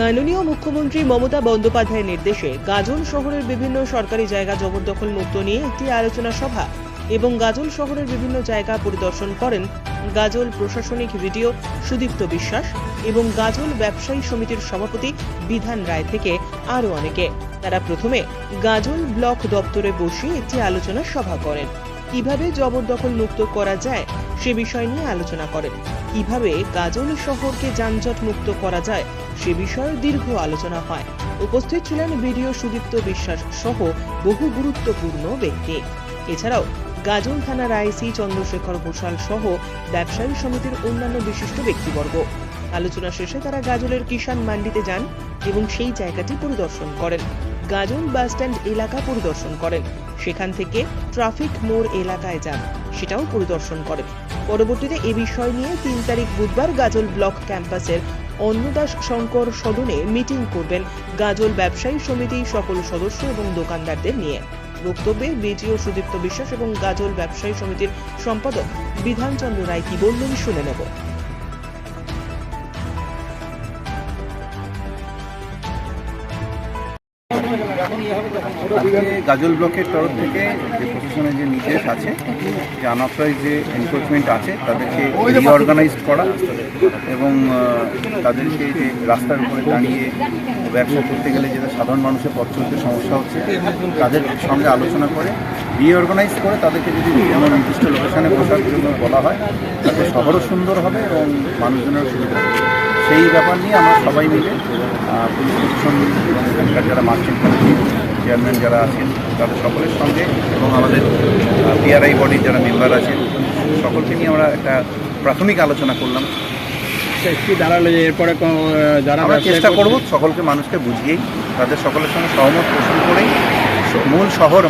মাননীয় মুখ্যমন্ত্রী মমতা বন্দ্যোপাধ্যায়ের নির্দেশে গাজল শহরের বিভিন্ন সরকারি জায়গা জবরদখল মুক্ত নিয়ে একটি আলোচনা সভা এবং গাজল শহরের বিভিন্ন জায়গা পরিদর্শন করেন গাজল প্রশাসনিক ভিডিও সুদীপ্ত বিশ্বাস এবং গাজল ব্যবসায়ী সমিতির সভাপতি বিধান রায় থেকে আরও অনেকে। তারা প্রথমে গাজল ব্লক দপ্তরে বসে একটি আলোচনা সভা করেন। কীভাবে জবরদখল মুক্ত করা যায় সে বিষয় নিয়ে আলোচনা করেন। কীভাবে গাজল শহরকে যানজট মুক্ত করা যায় সে বিষয়ে দীর্ঘ আলোচনা হয়। উপস্থিত ছিলেন বিডিও সুদীপ্ত বিশ্বাস সহ বহু গুরুত্বপূর্ণ ব্যক্তি। এছাড়াও গাজল থানার আইসি চন্দ্রশেখর ঘোষাল সহ ব্যবসায়ী সমিতির অন্যান্য বিশিষ্ট ব্যক্তিবর্গ। আলোচনা শেষে তারা গাজলের কিষান মান্ডিতে যান এবং সেই জায়গাটি পরিদর্শন করেন। গাজল বাসস্ট্যান্ড এলাকা পরিদর্শন করেন। সেখান থেকে ট্রাফিক মোড় এলাকায় যান। সেটাও পরিদর্শন করেন। পরবর্তীতে এ বিষয় নিয়ে তিন তারিখ বুধবার গাজল ব্লক ক্যাম্পাসের অন্নদাস শঙ্কর সদনে মিটিং করবেন গাজল ব্যবসায়ী সমিতি সকল সদস্য এবং দোকানদারদের নিয়ে। বক্তব্যে বিজিও সুদীপ্ত বিশ্বাস এবং গাজল ব্যবসায়ী সমিতির সম্পাদক বিধানচন্দ্র রায় কি বললেন শুনে নেব। গাজল ব্লকের তরফ থেকে যে প্রশাসনের যে নির্দেশ আছে, যে আনঅথরাইজ যে এনফোর্সমেন্ট আছে, তাদেরকে রিঅর্গানাইজড করা এবং তাদেরকে যে রাস্তার উপরে দাঁড়িয়ে ব্যবসা করতে গেলে যেটা সাধারণ মানুষের পথ সমস্যা হচ্ছে, তাদের সঙ্গে আলোচনা করে রিঅর্গানাইজ করে তাদেরকে যদি যেমন নির্দিষ্ট লোকেশনে বসার জন্য বলা হয় তাতে শহরও সুন্দর হবে এবং মানুষজনেরও সুবিধা হবে। সেই ব্যাপার নিয়ে আমরা সবাই মিলে পুলিশ প্রশাসন এবং এখানকার যারা মার্চেন্ট কমিটি চেয়ারম্যান যারা আছেন তাদের সকলের সঙ্গে এবং আমাদের পিআরআই বডির যারা মেম্বার আছেন সকলকে নিয়ে আমরা একটা প্রাথমিক আলোচনা করলাম। কি দাঁড়াল যে এরপরে যারা আমরা চেষ্টা করব সকলকে মানুষকে বুঝিয়েই তাদের সকলের সঙ্গে সহমত পোষণ করেই মূল শহর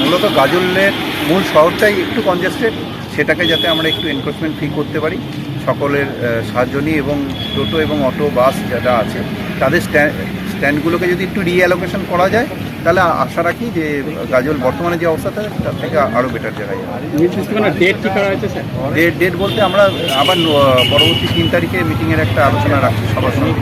মূলত গাজলের মূল শহরটাই একটু কনজেস্টেড সেটাকে যাতে আমরা একটু এনক্রোচমেন্ট ফ্রি করতে পারি সকলের সাহায্য নিয়ে এবং টোটো এবং অটো বাস যারা আছে তাদের স্ট্যান্ড স্ট্যান্ডগুলোকে যদি একটু রিঅ্যালোকেশন করা যায় তাহলে আশা রাখি যে গাজল বর্তমানে যে অবস্থা থাকে তার থেকে আরও বেটার জায়গায় ডেট ডেট বলতে আমরা আবার পরবর্তী তিন তারিখে মিটিংয়ের একটা আলোচনা রাখছি সবার সঙ্গে।